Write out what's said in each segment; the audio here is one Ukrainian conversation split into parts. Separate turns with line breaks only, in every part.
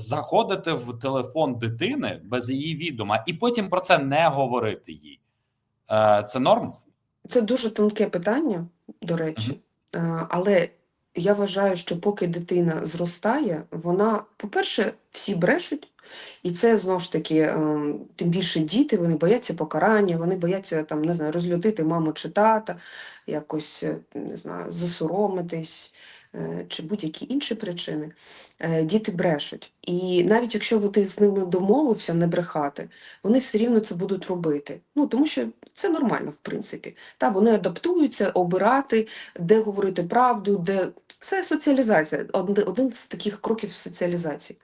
заходити в телефон дитини без її відома і потім про це не говорити їй. Е, Це норм?
Це дуже тонке питання, до речі, Е, але я вважаю, що поки дитина зростає, вона, по-перше, всі брешуть, і це знову ж таки, ем, тим більше діти, вони бояться покарання, вони бояться там, не знаю, розлютити маму чи тата, якось е, не знаю, засоромитись. е, Чи будь-які інші причини, Е, діти брешуть. І навіть якщо ти з ними домовився не брехати, вони все рівно це будуть робити. Ну тому що це нормально, в принципі. Та вони адаптуються, обирати, де говорити правду, де це соціалізація, один, один з таких кроків соціалізації.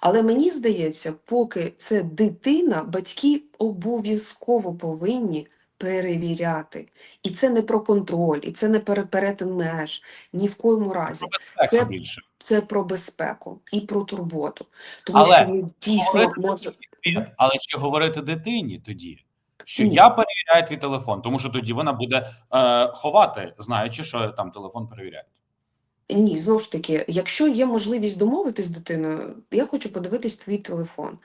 Але мені здається, поки це дитина, батьки обов'язково повинні перевіряти. І це не про контроль, і це не пере- перетин меж, ні в коєму разі. Це- Це про безпеку і про турботу. Тому
Але
що ми дійсно можемо.
Але чи говорити дитині тоді, що
Ні.
я перевіряю твій телефон, тому що тоді вона буде е, ховати, знаючи, що там телефон перевіряють.
Ні, знову ж таки, якщо є можливість домовитись з дитиною, я хочу подивитись твій телефон.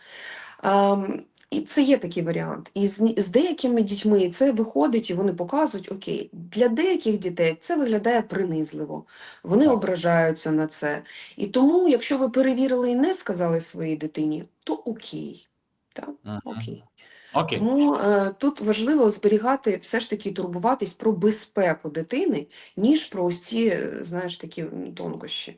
Ем, і це є такий варіант. І з, з деякими дітьми це виходить і вони показують, окей, для деяких дітей це виглядає принизливо, вони
Так.
ображаються на це. І тому, якщо ви перевірили і не сказали своїй дитині, то окей. Так?
Мгм.
Окей.
Окей.
Тому е, тут важливо зберігати, все ж таки турбуватись про безпеку дитини, ніж про ось ці, е, знаєш, такі тонкощі.